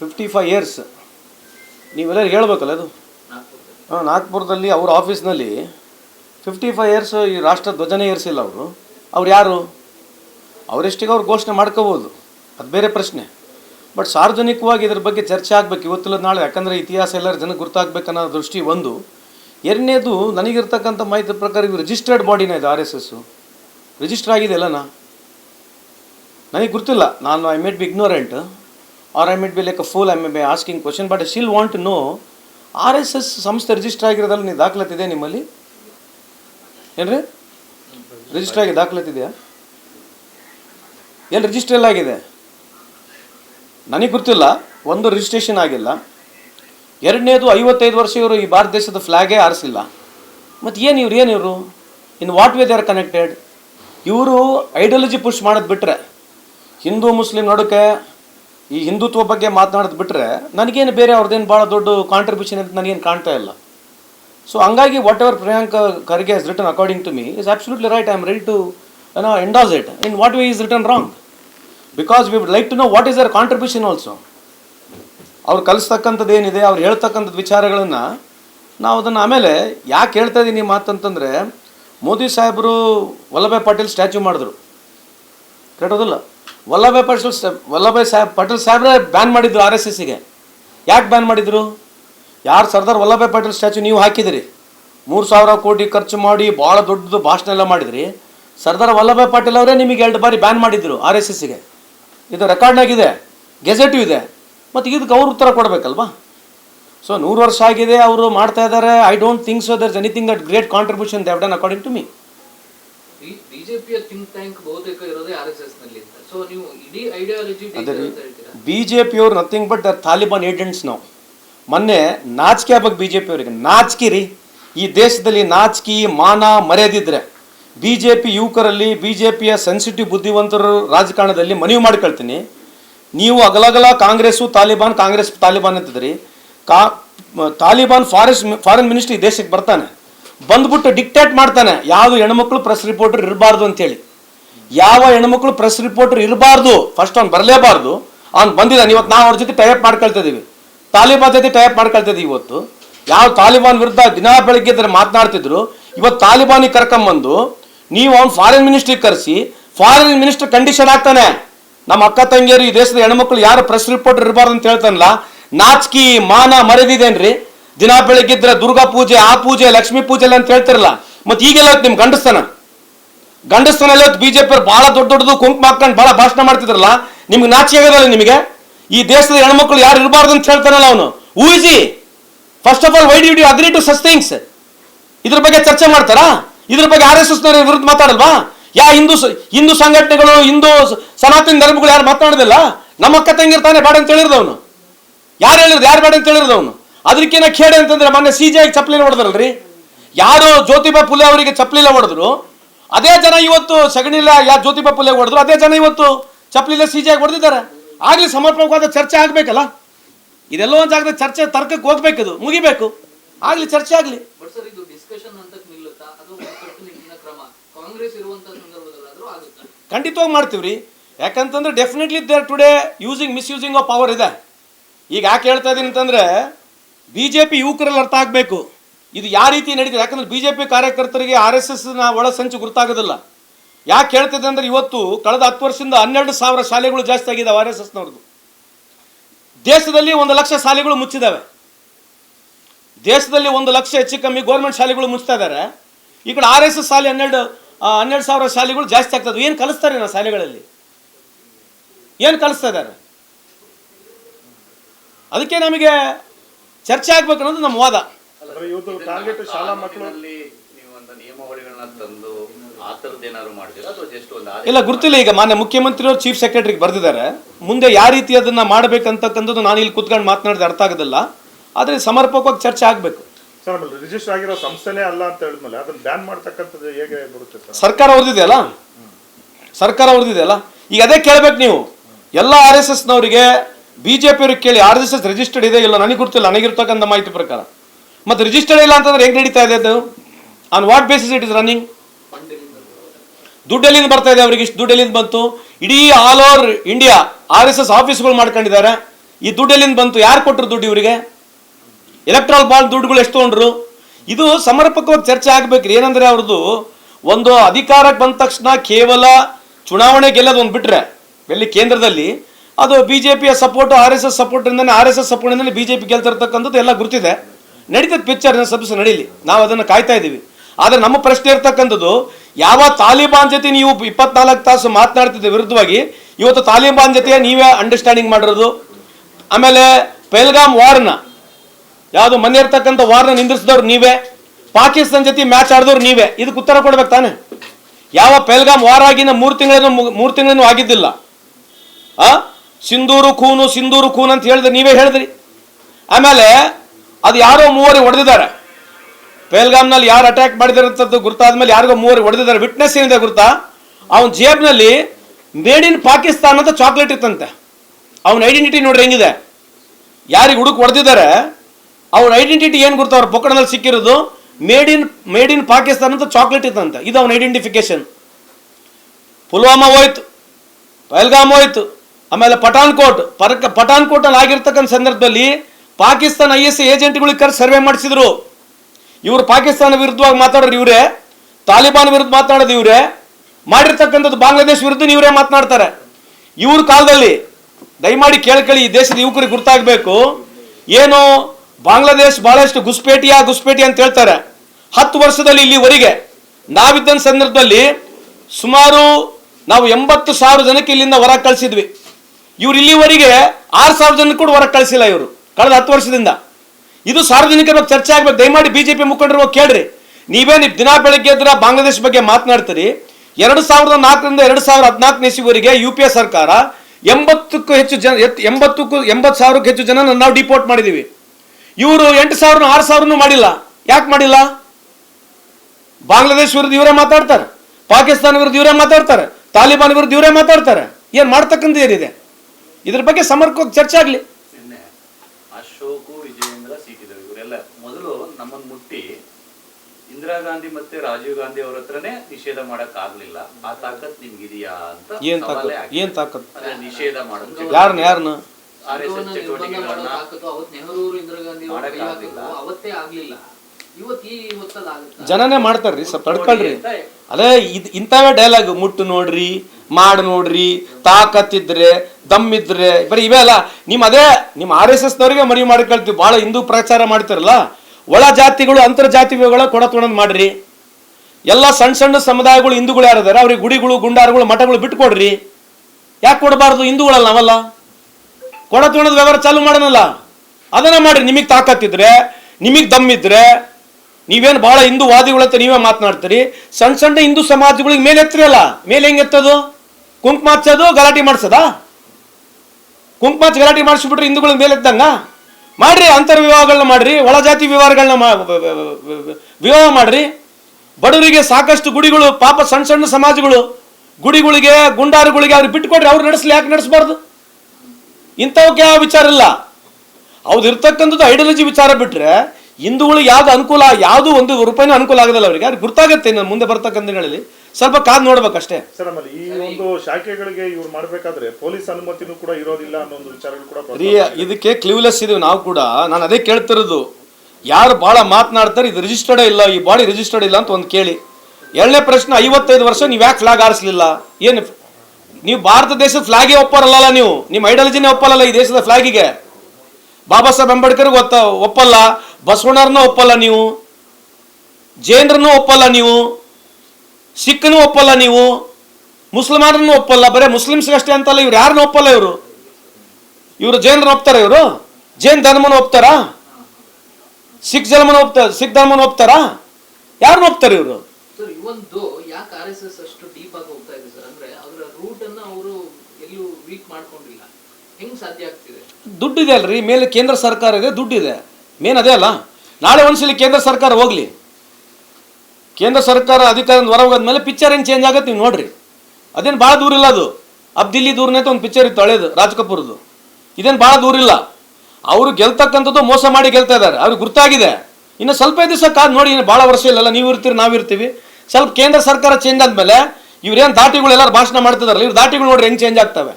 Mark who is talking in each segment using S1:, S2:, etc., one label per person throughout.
S1: Fifty five years ನೀವೆಲ್ಲರೂ ಹೇಳ್ಬೇಕಲ್ಲ ಅದು? ಹಾಂ, ನಾಗ್ಪುರದಲ್ಲಿ ಅವ್ರ ಆಫೀಸ್ನಲ್ಲಿ ಫಿಫ್ಟಿ ಫೈವ್ ಇಯರ್ಸ್ ಈ ರಾಷ್ಟ್ರ ಧ್ವಜನೇ ಏರಿಸಿಲ್ಲ ಅವರು. ಅವ್ರು ಯಾರು? ಅವರೆಷ್ಟಿಗೆ ಅವ್ರು ಘೋಷಣೆ ಮಾಡ್ಕೋಬೋದು. ಅದು ಬೇರೆ ಪ್ರಶ್ನೆ. ಬಟ್ ಸಾರ್ವಜನಿಕವಾಗಿ ಇದ್ರ ಬಗ್ಗೆ ಚರ್ಚೆ ಆಗಬೇಕು. ಇವತ್ತಿಲ್ಲ ನಾಳೆ, ಯಾಕಂದರೆ ಇತಿಹಾಸ ಎಲ್ಲರ ಜನಕ್ಕೆ ಗುರ್ತಾಗಬೇಕನ್ನೋ ದೃಷ್ಟಿ ಒಂದು. ಎರಡನೇದು, ನನಗಿರ್ತಕ್ಕಂಥ ಮಾಹಿತಿ ಪ್ರಕಾರ ಇವು ರಿಜಿಸ್ಟರ್ಡ್ ಬಾಡಿನ ಇದು ಆರ್ ಎಸ್ ಎಸ್ಸು ರಿಜಿಸ್ಟರ್ ಆಗಿದೆ ಅಲ್ಲನಾ? ನನಗೆ ಗೊತ್ತಿಲ್ಲ. ನಾನು I might be ignorant or I might be like a fool I may be asking question but still want to know R S S ಸಂಸ್ಥೆ ರಿಜಿಸ್ಟರ್ ಆಗಿರೋದ್ರಲ್ಲಿ ನೀವು ದಾಖಲಾತಿದೆ ನಿಮ್ಮಲ್ಲಿ? ಏನ್ರಿ? ರಿಜಿಸ್ಟರ್ ಆಗಿ ದಾಖಲಾತಿದೆಯಾ ಎಲ್ಲಿ ರಿಜಿಸ್ಟರ್ ಎಲ್ಲ ಆಗಿದೆ? ನನಗೆ ಗೊತ್ತಿಲ್ಲ, ಒಂದು ರಿಜಿಸ್ಟ್ರೇಷನ್ ಆಗಿಲ್ಲ. ಎರಡನೇದು ಐವತ್ತೈದು ವರ್ಷ ಇವರು ಈ ಭಾರತ ದೇಶದ ಫ್ಲ್ಯಾಗೇ ಆರಿಸಿಲ್ಲ. ಮತ್ತು ಏನು ಇವ್ರು, ಏನು ಇವರು? In what way they are connected ಇವರು ಐಡಿಯಾಲಜಿ ಪುಷ್ ಮಾಡೋದು ಬಿಟ್ಟರೆ ಹಿಂದೂ, ಮುಸ್ಲಿಂ ನಡುಕೆ ಈ ಹಿಂದುತ್ವ ಬಗ್ಗೆ ಮಾತನಾಡೋದು ಬಿಟ್ಟರೆ ನನಗೇನು ಬೇರೆ ಅವ್ರದ್ದೇನು ಭಾಳ ದೊಡ್ಡ ಕಾಂಟ್ರಿಬ್ಯೂಷನ್ ಅಂತ ನನಗೇನು ಕಾಣ್ತಾ ಇಲ್ಲ. ಸೊ ಹಂಗಾಗಿ whatever Priyank Kharge is written according to me is absolutely right I am ready to know endorse it in what way is written wrong because we would like to know what is their contribution also ಅವ್ರು ಕಲಿಸ್ತಕ್ಕಂಥದ್ದು ಏನಿದೆ, ಅವ್ರು ಹೇಳ್ತಕ್ಕಂಥದ್ದು ವಿಚಾರಗಳನ್ನು ನಾವು ಅದನ್ನು ಆಮೇಲೆ ಯಾಕೆ ಹೇಳ್ತಾ ಇದ್ದೀನಿ ಮಾತಂತಂದರೆ ಮೋದಿ ಸಾಹೇಬರು ವಲ್ಲಭಾಯ್ ಪಾಟೀಲ್ ಸ್ಟ್ಯಾಚ್ಯೂ ಮಾಡಿದ್ರು. ಕೇಳೋದಿಲ್ಲ. ವಲ್ಲಭಾಯ್ ಪಟೇಲ್ ವಲ್ಲಭಾಯ್ ಸಾಹೇಬ್ ಪಟೇಲ್ ಸಾಹೇಬ್ರೆ ಬ್ಯಾನ್ ಮಾಡಿದ್ರು ಆರ್ ಎಸ್ ಎಸ್ಸಿಗೆ ಯಾಕೆ ಬ್ಯಾನ್ ಮಾಡಿದ್ರು? ಯಾರು ಸರ್ದಾರ್ ವಲ್ಲಭಾಯ್ ಪಟೇಲ್ ಸ್ಟ್ಯಾಚು ನೀವು ಹಾಕಿದಿರಿ? ಮೂರು ಸಾವಿರ ಕೋಟಿ ಖರ್ಚು ಮಾಡಿ ಭಾಳ ದೊಡ್ಡದು ಭಾಷಣ ಎಲ್ಲ ಮಾಡಿದ್ರಿ. ಸರ್ದಾರ್ ವಲ್ಲಭಾಯ್ ಪಟೇಲ್ ಅವರೇ ನಿಮಗೆ ಎರಡು ಬಾರಿ ಬ್ಯಾನ್ ಮಾಡಿದ್ರು ಆರ್ ಎಸ್ ಎಸ್ಸಿಗೆ ಇದು ರೆಕಾರ್ಡ್ನಾಗಿದೆ ಗೆಜೆಟು ಇದೆ. ಮತ್ತು ಇದಕ್ಕೆ ಅವ್ರು ಉತ್ತರ ಕೊಡಬೇಕಲ್ವಾ? ಸೊ ನೂರು ವರ್ಷ ಆಗಿದೆ ಅವರು ಮಾಡ್ತಾ ಇದ್ದಾರೆ I don't think so there's anything that great contribution they've done according to me
S2: ಬಿಜೆಪಿಯ ಥಿಂಕ್ ಟ್ಯಾಂಕ್ ಬಹುತೇಕ ಇರೋದೇ ಆರ್ ಎಸ್ ಎಸ್
S1: ಅದೇ B J ಪಿಯವ್ರು nothing but their Taliban agents ನಾವು. ಮೊನ್ನೆ ನಾಚಿಕೆ ಆಗ್ಬೇಕು ಬಿ ಜೆ ಪಿಯವರಿಗೆ ನಾಚಿಕೆ ರೀ. ಈ ದೇಶದಲ್ಲಿ ನಾಚಿಕೆ ಮಾನ ಮರ್ಯಾದಿದ್ರೆ ಬಿ ಜೆ ಪಿ ಯುವಕರಲ್ಲಿ ಬಿ ಜೆ ಪಿಯ ಸೆನ್ಸಿಟಿವ್ ಬುದ್ಧಿವಂತರು ರಾಜಕಾರಣದಲ್ಲಿ ಮನವಿ ಮಾಡ್ಕೊಳ್ತೀನಿ. ನೀವು ಅಗಲಗಲ ಕಾಂಗ್ರೆಸ್ಸು ತಾಲಿಬಾನ್ ಕಾಂಗ್ರೆಸ್ ತಾಲಿಬಾನ್ ಅಂತಿದ್ರಿ. ಕಾ ತಾಲಿಬಾನ್ ಫಾರೆಸ್ಟ್ ಫಾರಿನ್ ಮಿನಿಸ್ಟ್ರಿ ದೇಶಕ್ಕೆ ಬರ್ತಾನೆ. ಬಂದ್ಬಿಟ್ಟು ಡಿಕ್ಟೇಟ್ ಮಾಡ್ತಾನೆ. ಯಾವುದು ಹೆಣ್ಮಕ್ಳು ಪ್ರೆಸ್ ರಿಪೋರ್ಟರ್ ಇರಬಾರ್ದು ಅಂತೇಳಿ. ಯಾವ ಹೆಣ್ಮಕ್ಳು ಪ್ರೆಸ್ ರಿಪೋರ್ಟರ್ ಇರಬಾರ್ದು? ಫಸ್ಟ್ ಅವ್ನು ಬರಲೇಬಾರ್ದು. ಅವ್ನು ಬಂದಿದ್ದಾನೆ. ಇವತ್ತು ನಾವು ಅವ್ರ ಜೊತೆ ಟೈಪ್ ಮಾಡ್ಕೊಳ್ತಾ ತಾಲಿಬಾನ್ ಜೊತೆ ಟೈಪ್ ಮಾಡ್ಕೊಳ್ತಾ ಇದೀವಿ ಇವತ್ತು. ಯಾವ ತಾಲಿಬಾನ್ ವಿರುದ್ಧ ದಿನಾ ಬೆಳಗ್ಗೆ ಇದ್ರೆ ಮಾತನಾಡ್ತಿದ್ರು. ಇವತ್ತು ತಾಲಿಬಾನಿಗೆ ಕರ್ಕೊಂಬಂದು ನೀವು ಅವ್ನು ಫಾರಿನ್ ಮಿನಿಸ್ಟ್ರಿಗೆ ಕರೆಸಿ ಫಾರಿನ್ ಮಿನಿಸ್ಟರ್ ಕಂಡೀಷನ್ ಆಗ್ತಾನೆ. ನಮ್ಮ ಅಕ್ಕ ತಂಗಿಯರು ಈ ದೇಶದ ಹೆಣ್ಮಕ್ಳು ಯಾರು ಪ್ರೆಸ್ ರಿಪೋರ್ಟರ್ ಇರಬಾರ್ದು ಅಂತ ಹೇಳ್ತಾನಲ್ಲ, ನಾಚಿಕೆ ಮಾನ ಮರೆದಿದೇನ್ರಿ? ದಿನಾ ಬೆಳಗ್ಗಿದ್ರೆ ದುರ್ಗಾ ಪೂಜೆ, ಆ ಪೂಜೆ, ಲಕ್ಷ್ಮೀ ಪೂಜೆ ಅಂತ ಹೇಳ್ತಿರಲ್ಲ. ಮತ್ತೆ ಈಗೆಲ್ಲ ನಿಮ್ ಗಂಡಸ್ತನ? ಗಂಡಸ್ತನಲ್ಲಿ ಬಿಜೆಪಿ ಬಹಳ ದೊಡ್ಡ ದೊಡ್ಡದು ಕುಂಕುಮ ಹಾಕೊಂಡು ಬಹಳ ಭಾಷಣ ಮಾಡ್ತಿದ್ರಲ್ಲ? ನಿಮ್ಗೆ ನಾಚಿಕೆ ಆಗೋದಲ್ಲ ನಿಮಗೆ? ಈ ದೇಶದ ಹೆಣ್ಮಕ್ಳು ಯಾರು ಇರಬಾರ್ದು ಅಂತ ಹೇಳ್ತಾನಲ್ಲ ಅವನು. ಊಹಿಸಿ first of all why the agree to such things ಇದ್ರ ಬಗ್ಗೆ ಚರ್ಚೆ ಮಾಡ್ತಾರಾ? ಇದ್ರ ಬಗ್ಗೆ ಆರ್ ಎಸ್ ಎಸ್ ವಿರುದ್ಧ ಮಾತಾಡಲ್ವಾ? ಯಾ ಹಿಂದೂ ಹಿಂದೂ ಸಂಘಟನೆಗಳು, ಹಿಂದೂ ಸನಾತನ ಧರ್ಮಗಳು ಯಾರು ಮಾತನಾಡೋದಿಲ್ಲ? ನಮ್ಮ ಅಕ್ಕ ತಂಗಿರ್ತಾನೆ ಬೇಡ ಅಂತ ಹೇಳಿರ್ದವನು ಯಾರು ಹೇಳಿದ್ರು ಯಾರು ಬೇಡ ಅಂತ ಹೇಳಿರ್ದವನು ಅದಕ್ಕೇನ ಖೇಡ ಅಂತಂದ್ರೆ ಮೊನ್ನೆ ಸಿ ಜೆ ಚಪ್ಪಲಿ ಹೊಡೆದ್ರಲ್ರಿ? ಯಾರು ಜ್ಯೋತಿಬಾ ಪುಲೆ ಅವರಿಗೆ ಚಪ್ಪಲಿಲ್ಲ ಹೊಡೆದ್ರು ಅದೇ ಜನ ಇವತ್ತು ಸಗಣಿಲ್ಲ ಯಾ ಜ್ಯೋತಿ ಫುಲೆ ಹೊಡೆದ್ರು ಅದೇ ಜನ ಇವತ್ತು ಚಪ್ಪಲಿಲ್ಲ ಸಿ ಜೆ ಹೊಡೆದಿದ್ದಾರೆ. ಆಗಲಿ ಸಮರ್ಪಕವಾದ ಚರ್ಚೆ ಆಗ್ಬೇಕಲ್ಲ? ಇದೆಲ್ಲೋ ಒಂದು ಜಾಗದ ಚರ್ಚೆ ತರ್ಕಕ್ಕೆ ಇದು ಮುಗಿಬೇಕು. ಆಗಲಿ ಚರ್ಚೆ ಆಗಲಿ. ಖಂಡಿತವಾಗಿ ಮಾಡ್ತೀವಿ ರೀ ಯಾಕಂತಂದ್ರೆ definitely there today using misusing of power ಇದೆ. ಈಗ ಯಾಕೆ ಹೇಳ್ತಾ ಇದ್ದೀನಿ ಅಂತಂದ್ರೆ ಬಿ ಜೆ ಪಿ ಯುವಕರಲ್ಲಿ ಅರ್ಥ ಆಗಬೇಕು. ಇದು ಯಾವ ರೀತಿ ನಡೀತದೆ? ಯಾಕಂದ್ರೆ ಬಿ ಜೆ ಪಿ ಕಾರ್ಯಕರ್ತರಿಗೆ ಆರ್ ಎಸ್ ಎಸ್ನ ಒಳ ಸಂಚು ಗೊತ್ತಾಗೋದಿಲ್ಲ ಯಾಕೆ ಹೇಳ್ತಿದೆ ಅಂದ್ರೆ ಇವತ್ತು ಕಳೆದ ಹತ್ತು ವರ್ಷದಿಂದ ಹನ್ನೆರಡು ಸಾವಿರ ಶಾಲೆಗಳು ಜಾಸ್ತಿ ಆಗಿದ್ದಾವೆ ಆರ್ ಎಸ್ ಎಸ್ನವ್ರದ್ದು. ದೇಶದಲ್ಲಿ ಒಂದು ಲಕ್ಷ ಶಾಲೆಗಳು ಮುಚ್ಚಿದ್ದಾವೆ ದೇಶದಲ್ಲಿ ಒಂದು ಲಕ್ಷ ಹೆಚ್ಚು ಕಮ್ಮಿ ಗೌರ್ಮೆಂಟ್ ಶಾಲೆಗಳು ಮುಚ್ತಾ ಇದ್ದಾರೆ ಈ ಕಡೆ ಆರ್ ಎಸ್ ಎಸ್ ಶಾಲೆ ಹನ್ನೆರಡು ಹನ್ನೆರಡು ಸಾವಿರ ಶಾಲೆಗಳು ಜಾಸ್ತಿ ಆಗ್ತದೆ ಏನು ಕಲಿಸ್ತಾರೆ ನಾವು ಶಾಲೆಗಳಲ್ಲಿ? ಏನು ಕಲಿಸ್ತಾ ಇದ್ದಾರೆ ಅದಕ್ಕೆ ನಮಗೆ ಚರ್ಚೆ ಆಗ್ಬೇಕು ಅನ್ನೋದು ನಮ್ಮ ವಾದ.
S3: ಇವತ್ತು ಟಾರ್ಗೆಟ್ ಶಾಲಾ ಮಕ್ಕಳು
S4: ನೀವು ಒಂದು ನಿಯಮಾವಳಿಗಳನ್ನ ತಂದು ಆ ಥರದ್ದು ಏನಾದ್ರು ಮಾಡ್ತೀರಾ ಅಥವಾ ಜಸ್ಟ್ ಒಂದು
S1: ಇಲ್ಲ ಗುರ್ತಿಲ್ಲ ಈಗ. ಮಾನ್ಯ ಮುಖ್ಯಮಂತ್ರಿಯವರು ಚೀಫ್ ಸೆಕ್ರೆಟರಿ ಬರೆದಿದ್ದಾರೆ. ಮುಂದೆ ಯಾವ ರೀತಿ ಅದನ್ನ ಮಾಡಬೇಕಂತಕ್ಕಂಥದ್ದು ನಾನು ಇಲ್ಲಿ ಕುತ್ಕೊಂಡು ಮಾತನಾಡಿದ ಅರ್ಥ ಆಗೋದಿಲ್ಲ. ಆದ್ರೆ ಸಮರ್ಪಕವಾಗಿ ಚರ್ಚೆ ಆಗಬೇಕು.
S3: ಸರ್ ರಿಜಿಸ್ಟರ್ ಆಗಿರೋ ಸಂಸ್ಥೆನೇ ಅಲ್ಲ ಅಂತ ಹೇಳಿದ್ಮೇಲೆ ಅದನ್ನ ಬ್ಯಾನ್ ಮಾಡ್ತಕ್ಕಂಥದ್ದು ಹೇಗೆ ಬರುತ್ತೆ ಸರ್?
S1: ಸರ್ಕಾರ ಹೊರದಿದೆಯಲ್ಲ ಸರ್ಕಾರ ಹೊರದಿದೆಯಲ್ಲ ಈಗ ಅದೇ ಕೇಳ್ಬೇಕು ನೀವು. ಎಲ್ಲ ಆರ್ ಎಸ್ ಎಸ್ನವರಿಗೆ ಬಿ ಜೆ ಅವ್ರಿಗೆ ಕೇಳಿ ಆರ್ ಎಸ್ ಎಸ್ ರಿಜಿಸ್ಟರ್ಡ್ ಇದೆ ಇಲ್ಲ? ನನಗೆ ಗೊತ್ತಿಲ್ಲ. ನನಗಿರ್ತಕ್ಕಂಥ ಮಾಹಿತಿ ಪ್ರಕಾರ. ಮತ್ತೆ ರಿಜಿಸ್ಟರ್ಡ್ ಇಲ್ಲ ಅಂತಂದ್ರೆ ಹೆಂಗೆ ನಡೀತಾ ಇದೆ ಅದು? On what basis it is running
S2: fund ಎಲ್ಲಿಂದ ಬರುತ್ತೆ?
S1: ದುಡ್ಡು ಎಲ್ಲಿಂದ ಬರ್ತಾ ಇದೆ ಅವರಿಗೆ ಇಷ್ಟು ದುಡ್ಡೆಲ್ಲಿಂದ ಬಂತು. ಇಡೀ all over India R S S ಆಫೀಸ್ಗಳು ಮಾಡ್ಕೊಂಡಿದ್ದಾರೆ. ಈ ದುಡ್ಡೆಲ್ಲಿಂದ ಬಂತು, ಯಾರು ಕೊಟ್ಟರು ದುಡ್ಡು ಇವರಿಗೆ? ಎಲೆಕ್ಟ್ರಾಲ್ ಬಾಲ್ ದುಡ್ಡುಗಳು ಎಷ್ಟು ತೊಗೊಂಡ್ರು? ಇದು ಸಮರ್ಪಕವಾಗಿ ಚರ್ಚೆ ಆಗ್ಬೇಕ್ರಿ. ಏನಂದ್ರೆ ಅವ್ರದ್ದು ಒಂದು ಅಧಿಕಾರಕ್ಕೆ ಬಂದ ತಕ್ಷಣ ಕೇವಲ ಚುನಾವಣೆ ಗೆಲ್ಲೋದು ಒಂದು ಬಿಟ್ರೆ, ಎಲ್ಲಿ ಕೇಂದ್ರದಲ್ಲಿ, ಅದು ಬಿ ಜೆ ಪಿಯ ಸಪೋರ್ಟು ಆರ್ ಎಸ್ ಎಸ್ ಸಪೋರ್ಟಿಂದಲೇ ಆರ್ ಎಸ್ ಎಸ್ ಸಪೋರ್ಟಿಂದಲೇ ಬಿ ಜೆ ಪಿ ಗೆಲ್ತಿರ್ತಕ್ಕಂಥದ್ದು ಎಲ್ಲ ಗುರುತಿದೆ. ನಡೀತದೆ ಪಿಕ್ಚರ್ ಸಬ್ಸ್ ನಡೀಲಿ. ನಾವು ಅದನ್ನು ಕಾಯ್ತಾ ಇದ್ದೀವಿ. ಆದರೆ ನಮ್ಮ ಪ್ರಶ್ನೆ ಇರ್ತಕ್ಕಂಥದ್ದು, ಯಾವ ತಾಲಿಬಾನ್ ಜೊತೆ ನೀವು ಇಪ್ಪತ್ನಾಲ್ಕು ತಾಸು ಮಾತನಾಡ್ತಿದ್ದ ವಿರುದ್ಧವಾಗಿ ಇವತ್ತು ತಾಲಿಬಾನ್ ಜೊತೆ ನೀವೇ ಅಂಡರ್ಸ್ಟ್ಯಾಂಡಿಂಗ್ ಮಾಡಿರೋದು? ಆಮೇಲೆ ಪೆಲ್ಗಾಮ್ ವಾರ್ನ, ಯಾವುದು ಮನೆ ಇರ್ತಕ್ಕಂಥ ವಾರ್ನ ನಿಂದಿಸಿದವ್ರು ನೀವೇ? ಪಾಕಿಸ್ತಾನ ಜೊತೆ ಮ್ಯಾಚ್ ಆಡಿದವ್ರು ನೀವೇ? ಇದಕ್ಕೆ ಉತ್ತರ ಕೊಡ್ಬೇಕು ತಾನೆ? ಯಾವ ಪೆಲ್ಗಾಮ್ ವಾರ್ ಆಗಿನ ಮೂರು ತಿಂಗಳೇನು ಮೂರು ತಿಂಗಳೇನು ಆಗಿದ್ದಿಲ್ಲ. ಸಿಂಧೂರು ಖೂನು, ಸಿಂಧೂರು ಖೂನ್ ಅಂತ ಹೇಳಿದ್ರೆ ನೀವೇ ಹೇಳಿದ್ರಿ. ಆಮೇಲೆ ಅದು ಯಾರೋ ಮೂವರಿಗೆ ಹೊಡೆದಿದ್ದಾರೆ. ಪೇಲ್ಗಾಮ್ನಲ್ಲಿ ಯಾರು ಅಟ್ಯಾಕ್ ಮಾಡಿದಂಥದ್ ಗುರುತಾದ ಮೇಲೆ ಯಾರಿಗೋ ಮೂವರಿಗೆ ಹೊಡೆದಿದ್ದಾರೆ. ವಿಟ್ನೆಸ್ ಏನಿದೆ ಗುರ್ತಾ? ಅವನ ಜೇಬ್ನಲ್ಲಿ ಮೇಡ್ ಇನ್ ಪಾಕಿಸ್ತಾನ ಅಂತ ಚಾಕ್ಲೇಟ್ ಇತ್ತಂತೆ. ಅವನ ಐಡೆಂಟಿಟಿ ನೋಡ್ರಿ ಹೆಂಗಿದೆ? ಯಾರಿಗೆ ಹುಡುಕ್ ಹೊಡೆದಿದ್ದಾರೆ? ಅವನ ಐಡೆಂಟಿಟಿ ಏನು ಗುರ್ತಾ? ಅವ್ರ ಪೊಕ್ಕಣದಲ್ಲಿ ಸಿಕ್ಕಿರೋದು made in made in Pakistan ಅಂತ ಚಾಕ್ಲೇಟ್ ಇತ್ತಂತೆ. ಇದು ಅವನ ಐಡೆಂಟಿಫಿಕೇಶನ್ ಪುಲ್ವಾಮಾ ಹೋಯ್ತು. ಪಹಲ್ಗಾಮ್ ಹೋಯ್ತು. ಆಮೇಲೆ ಪಠಾನ್ಕೋಟ್ ಪರಕ ಪಠಾನ್ಕೋಟಲ್ಲಿ ಆಗಿರ್ತಕ್ಕಂಥ ಸಂದರ್ಭದಲ್ಲಿ ಪಾಕಿಸ್ತಾನ ಐ ಎಸ್ ಏಜೆಂಟ್ಗಳಿಗೆ ಕರೆ ಸರ್ವೆ ಮಾಡಿಸಿದ್ರು. ಇವರು ಪಾಕಿಸ್ತಾನ ವಿರುದ್ಧವಾಗಿ ಮಾತಾಡೋರು ಇವರೇ, ತಾಲಿಬಾನ್ ವಿರುದ್ಧ ಮಾತಾಡೋದು ಇವರೇ, ಮಾಡಿರ್ತಕ್ಕಂಥದ್ದು ಬಾಂಗ್ಲಾದೇಶ ವಿರುದ್ಧ ಇವರೇ ಮಾತನಾಡ್ತಾರೆ. ಇವ್ರ ಕಾಲದಲ್ಲಿ, ದಯಮಾಡಿ ಕೇಳ್ಕೊಳ್ಳಿ ಈ ದೇಶದ ಯುವಕರಿಗೆ ಗುರ್ತಾಗಬೇಕು. ಏನು ಬಾಂಗ್ಲಾದೇಶ್ ಬಹಳಷ್ಟು ಗುಸ್ಪೇಟಿಯಾ ಗುಸ್ಪೇಟಿ ಅಂತ ಹೇಳ್ತಾರೆ. ಹತ್ತು ವರ್ಷದಲ್ಲಿ ಇಲ್ಲಿವರೆಗೆ ನಾವಿದ್ದ ಸಂದರ್ಭದಲ್ಲಿ ಸುಮಾರು ನಾವು ಎಂಬತ್ತು ಸಾವಿರ ಜನಕ್ಕೆ ಇಲ್ಲಿಂದ ಹೊರ ಕಳಿಸಿದ್ವಿ. ಇವ್ರು ಇಲ್ಲಿವರೆಗೆ ಆರು ಸಾವಿರ ಜನಕ್ಕೆ ಕೂಡ ಹೊರಗೆ ಕಳಿಸಿಲ್ಲ ಇವರು. ಕಳೆದ ಹತ್ತು ವರ್ಷದಿಂದ. ಇದು ಸಾರ್ವಜನಿಕರ ಚರ್ಚೆ ಆಗ್ಬೇಕು. ದಯಮಾಡಿ ಬಿಜೆಪಿ ಮುಖಂಡರು ಕೇಳ್ರಿ. ನೀವೇನು ದಿನ ಬೆಳಗ್ಗೆ ಎದ್ರ ಬಾಂಗ್ಲಾದೇಶ ಬಗ್ಗೆ ಮಾತನಾಡ್ತೀರಿ. ಎರಡು ಸಾವಿರದ ನಾಲ್ಕರಿಂದ ಎರಡು ಸಾವಿರದ ಹದಿನಾಲ್ಕನೇ ಇಸ್ವಿವರೆಗೆ ಯು ಪಿ ಎ ಸರ್ಕಾರ ಎಂಬತ್ತಕ್ಕೂ ಹೆಚ್ಚು ಜನ ಎಂಬತ್ತಕ್ಕೂ, ಎಂಬತ್ತು ಸಾವಿರಕ್ಕೂ ಹೆಚ್ಚು ಜನ ನಾವು ಡಿಪೋರ್ಟ್ ಮಾಡಿದ್ದೀವಿ. ಇವರು ಎಂಟು ಸಾವಿರ ಆರು ಸಾವಿರನೂ ಮಾಡಿಲ್ಲ. ಯಾಕೆ ಮಾಡಿಲ್ಲ? ಬಾಂಗ್ಲಾದೇಶ ವಿರುದ್ಧ ಇವರೇ ಮಾತಾಡ್ತಾರೆ. ಪಾಕಿಸ್ತಾನ ವಿರುದ್ಧ ಇವರೇ ಮಾತಾಡ್ತಾರೆ. ತಾಲಿಬಾನ್ ವಿರುದ್ಧ ಇವರೇ ಮಾತಾಡ್ತಾರೆ. ಏನು ಮಾಡ್ತಕ್ಕಂಥ ಏನಿದೆ? ಇದ್ರ ಬಗ್ಗೆ ಸಮರ್ಕೋಗಿ ಚರ್ಚೆ ಆಗಲಿ.
S4: ಅಶೋಕು ವಿಜಯೇಂದ್ರ ಸಿಕ್ಕಿದ್ರು ಇವರೆಲ್ಲ ಮೊದಲು ನಮ್ಮನ್ನು ಮುಟ್ಟಿ ಇಂದಿರಾ ಗಾಂಧಿ ಮತ್ತೆ ರಾಜೀವ್ ಗಾಂಧಿ ಅವ್ರ ಹತ್ರನೇ ನಿಷೇಧ ಮಾಡಕ್ ಆಗ್ಲಿಲ್ಲ ಆ ತಾಕತ್ ನಿಮ್ಗಿದೆಯಾ ಅಂತ
S1: ಏನ್ ತಾಕತ್? ಏನ್ ತಾಕತ್?
S4: ಅದೇ ನಿಷೇಧ ಮಾಡೋದು
S1: ಯಾರನ್ನ ಯಾರನ್ನ
S4: ಆರ್ ಎಸ್ ಎಸ್ ಚಟುವಟಿಕೆಗಳನ್ನ
S2: ಅವತ್ತು ಇಂದಿರಾ ಗಾಂಧಿ ಅವರು ಕೈ
S4: ಮಾಡಕ್ಕಾಗ್ಲಿಲ್ಲ.
S2: ಅವತ್ತೇ ಆಗ್ಲಿಲ್ಲ. ಇವತ್ತು ಈ ಹೊತ್ತದಾಗುತ್ತೆ
S1: ಜನನೇ ಮಾಡ್ತಾರ್ರಿ ಸ್ವಲ್ಪ ತಡ್ಕೊಳ್ರಿ. ಅದೇ ಇದು ಇಂಥವೇ ಡೈಲಾಗ್ ಮುಟ್ಟು ನೋಡ್ರಿ. ಮಾಡು ನೋಡ್ರಿ, ತಾಕತ್ತಿದ್ರೆ, ದಮ್ಮಿದ್ರೆ, ಬರೀ ಇವೇ ಅಲ್ಲ ನಿಮ್ಮ ಅದೇ ನಿಮ್ಮ ಆರ್ ಎಸ್ ಎಸ್ನವರಿಗೆ ಮನವಿ ಮಾಡ್ಕೊಳ್ತೀವಿ ಭಾಳ ಹಿಂದೂ ಪ್ರಚಾರ ಮಾಡ್ತಿರಲ್ಲ, ಒಳ ಜಾತಿಗಳು ಅಂತರ್ಜಾತಿಗಳ ಕೊಡ ತೊಗೊಂಡ್ ಮಾಡ್ರಿ. ಎಲ್ಲ ಸಣ್ಣ ಸಣ್ಣ ಸಮುದಾಯಗಳು ಹಿಂದೂಗಳು ಯಾರಿದ್ದಾರೆ ಅವ್ರಿಗೆ ಗುಡಿಗಳು, ಗುಂಡಾರುಗಳು, ಮಠಗಳು ಬಿಟ್ಕೊಡ್ರಿ. ಯಾಕೆ ಕೊಡಬಾರ್ದು? ಹಿಂದೂಗಳಲ್ಲ ನಾವಲ್ಲ. ಕೊಡ ತೊಗೊಳೋದು ವ್ಯವಹಾರ ಚಾಲು ಮಾಡೋಣಲ್ಲ. ಅದನ್ನ ಮಾಡ್ರಿ. ನಿಮಗೆ ತಾಕತ್ತಿದ್ರೆ, ನಿಮಗೆ ದಮ್ಮಿದ್ರೆ, ನೀವೇನು ಬಹಳ ಹಿಂದೂ ವಾದಿಗಳ ನೀವೇ ಮಾತನಾಡ್ತೀರಿ. ಸಣ್ಣ ಸಣ್ಣ ಹಿಂದೂ ಸಮಾಜಗಳಿಗೆ ಮೇಲೆ ಎತ್ತರಲ್ಲ ಮೇಲೆ ಹೆಂಗೆ ಎತ್ತದು? ಕುಂಕುಮ ಹಚ್ಚೋದು ಗಲಾಟೆ ಮಾಡಿಸೋದ? ಕುಂಕುಮ ಹಚ್ಚಿ ಗಲಾಟೆ ಮಾಡಿಸ್ಬಿಟ್ರೆ ಹಿಂದೂಗಳ ಮೇಲೆ ಇದ್ದಂಗ ಮಾಡ್ರಿ ಅಂತರ್ ವಿವಾಹಗಳನ್ನ ಮಾಡ್ರಿ, ಒಳ ಜಾತಿ ವಿವಾಹಗಳನ್ನ ವಿವಾಹ ಮಾಡ್ರಿ. ಬಡವರಿಗೆ ಸಾಕಷ್ಟು ಗುಡಿಗಳು, ಪಾಪ ಸಣ್ಣ ಸಣ್ಣ ಸಮಾಜಗಳು, ಗುಡಿಗಳಿಗೆ, ಗುಂಡಾರುಗಳಿಗೆ ಅವ್ರಿಗೆ ಬಿಟ್ಟುಕೊಡ್ರಿ ಅವ್ರು ನಡೆಸಲಿ, ಯಾಕೆ ನಡೆಸಬಾರ್ದು? ಇಂಥವಕ್ಕೆ ಯಾವ ವಿಚಾರ ಇಲ್ಲ. ಅವ್ರು ಇರ್ತಕ್ಕಂಥದ್ದು ಐಡಿಯಾಲಜಿ ವಿಚಾರ ಬಿಟ್ಟರೆ ಹಿಂದೂಗಳಿಗೆ ಯಾವ್ದು ಅನುಕೂಲ, ಯಾವುದು ಒಂದು ರೂಪಾಯಿನೂ ಅನುಕೂಲ ಆಗೋದಿಲ್ಲ ಅವರಿಗೆ. ಅವ್ರಿಗೆ ಗೊತ್ತಾಗುತ್ತೆ ನಾನು ಮುಂದೆ ಬರ್ತಕ್ಕಂಥ ದಿನಗಳಲ್ಲಿ. ಸ್ವಲ್ಪ ಕಾದ್ ನೋಡ್ಬೇಕಷ್ಟೇ
S3: ಸರ್ ಆಮೇಲೆ ಈ ಒಂದು ಶಾಖೆಗಳಿಗೆ ಇವ್ರು ಮಾಡ್ಬೇಕಾದ್ರೆ ಪೊಲೀಸ್ ಅನುಮತಿನೂ ಕೂಡ ಇರೋದಿಲ್ಲ ಅನ್ನೋ ಒಂದು ವಿಚಾರಗಳು ಕೂಡ
S1: ರೀ ಇದಕ್ಕೆ ಕ್ಲಿವ್ಲೆಸ್ ಇದೀವಿ ನಾವು ಕೂಡ. ನಾನು ಅದೇ ಕೇಳ್ತಿರೋದು. ಯಾರು ಭಾಳ ಮಾತನಾಡ್ತಾರೆ ಇದು ರಿಜಿಸ್ಟರ್ಡೇ ಇಲ್ಲ ಈ ಬಾಡಿ ರಿಜಿಸ್ಟರ್ಡ್ ಇಲ್ಲ ಅಂತ ಒಂದು ಕೇಳಿ. ಎರಡನೇ ಪ್ರಶ್ನೆ ಐವತ್ತೈದು ವರ್ಷ ನೀವು ಯಾಕೆ ಫ್ಲಾಗ್ ಆರಿಸಲಿಲ್ಲ? ಏನು ನೀವು ಭಾರತ ದೇಶದ ಫ್ಲಾಗೇ ಒಪ್ಪರಲ್ಲ ನೀವು? ನಿಮ್ಮ ಐಡಿಯಾಲಜಿನೇ ಒಪ್ಪಲ್ಲ ಈ ದೇಶದ ಫ್ಲಾಗಿಗೆ ಬಾಬಾ ಸಾಹೇಬ್ ಅಂಬೇಡ್ಕರ್ಗೆ ಒತ್ತ ಒಪ್ಪಲ್ಲ ಬಸವಣ್ಣರನ್ನ ಒಪ್ಪಲ್ಲ ನೀವು? ಜೈನರನ್ನು ಒಪ್ಪಲ್ಲ ನೀವು? ಸಿಖ್ನು ಒಪ್ಪಲ್ಲ ನೀವು ಮುಸ್ಲಿಮಾರನ್ನು ಒಪ್ಪಲ್ಲ ಬರೀ ಮುಸ್ಲಿಮ್ಸ್ಗಷ್ಟೇ ಅಂತಲ್ಲ ಇವ್ರು ಯಾರನ್ನ ಒಪ್ಪಲ್ಲ ಇವರು? ಇವರು ಜೈನರು ಒಪ್ತಾರ ಇವರು? ಜೈನ್ ಧರ್ಮನ ಒಪ್ತಾರಾ? ಸಿಖ್ ಧರ್ಮನ ಒಪ್ತಾರ ಸಿಖ್ ಧರ್ಮನ ಒಪ್ತಾರಾ? ಯಾರನ್ನ ಒಪ್ತಾರೆ ಇವರು?
S2: ಸರ್ ಇವೊಂದು ಯಾಕೆ ಆರ್ ಎಸ್ ಎಸ್ ಅಷ್ಟು ಡೀಪ್ ಆಗಿ ಹೋಗ್ತಾ ಇದೆ ಸರ್? ಅಂದ್ರೆ ಅವರ ರೂಟ್ ಅನ್ನ ಅವರು ಎಲ್ಲೂ ವೀಕ್ ಮಾಡ್ಕೊಂಡಿಲ್ಲ. ಹೆಂಗ್ ಸಾಧ್ಯ ಆಗ್ತಿದೆ?
S1: ದುಡ್ಡಿದೆ ಅಲ್ರಿ ಮೇಲೆ ಕೇಂದ್ರ ಸರ್ಕಾರ ಇದೆ ದುಡ್ಡಿದೆ. ಮೇನ್ ಅದೇ ಅಲ್ಲ. ನಾಳೆ ಒಂದ್ಸಲಿ ಕೇಂದ್ರ ಸರ್ಕಾರ ಹೋಗ್ಲಿ. ಕೇಂದ್ರ ಸರ್ಕಾರ ಅಧಿಕಾರದಿಂದ ಹೊರ ಹೋಗೋದ್ಮೇಲೆ ಪಿಕ್ಚರ್ ಏನು ಚೇಂಜ್ ಆಗುತ್ತೆ ನೀವು ನೋಡ್ರಿ. ಅದೇನು ಭಾಳ ದೂರ ಇಲ್ಲ ಅದು. ಅಬ್ದಿಲ್ಲಿ ದೂರನೇ ಅಂತ ಒಂದು ಪಿಕ್ಚರ್ ಇತ್ತು ಹಳೇದು, ರಾಜ್ ಕಪೂರ್ದು. ಇದೇನು ಭಾಳ ದೂರ ಇಲ್ಲ. ಅವರು ಗೆಲ್ತಕ್ಕಂಥದ್ದು ಮೋಸ ಮಾಡಿ ಗೆಲ್ತಾ ಇದ್ದಾರೆ ಅವ್ರಿಗೆ ಗುರ್ತಾಗಿದೆ. ಇನ್ನು ಸ್ವಲ್ಪ ದಿವಸ ಕಾದ್ ನೋಡಿ, ಇನ್ನು ಭಾಳ ವರ್ಷ ಇಲ್ಲಲ್ಲ, ನೀವು ಇರ್ತೀರಿ, ನಾವು ಇರ್ತೀವಿ. ಸ್ವಲ್ಪ ಕೇಂದ್ರ ಸರ್ಕಾರ ಚೇಂಜ್ ಆದಮೇಲೆ ಇವ್ರೇನು ದಾಟಿಗಳು ಎಲ್ಲರೂ ಭಾಷಣ ಮಾಡ್ತಿದಾರಲ್ಲ, ಇವ್ರು ದಾಟಿಗಳು ನೋಡ್ರಿ ಹೆಂಗೆ ಚೇಂಜ್ ಆಗ್ತವೆ.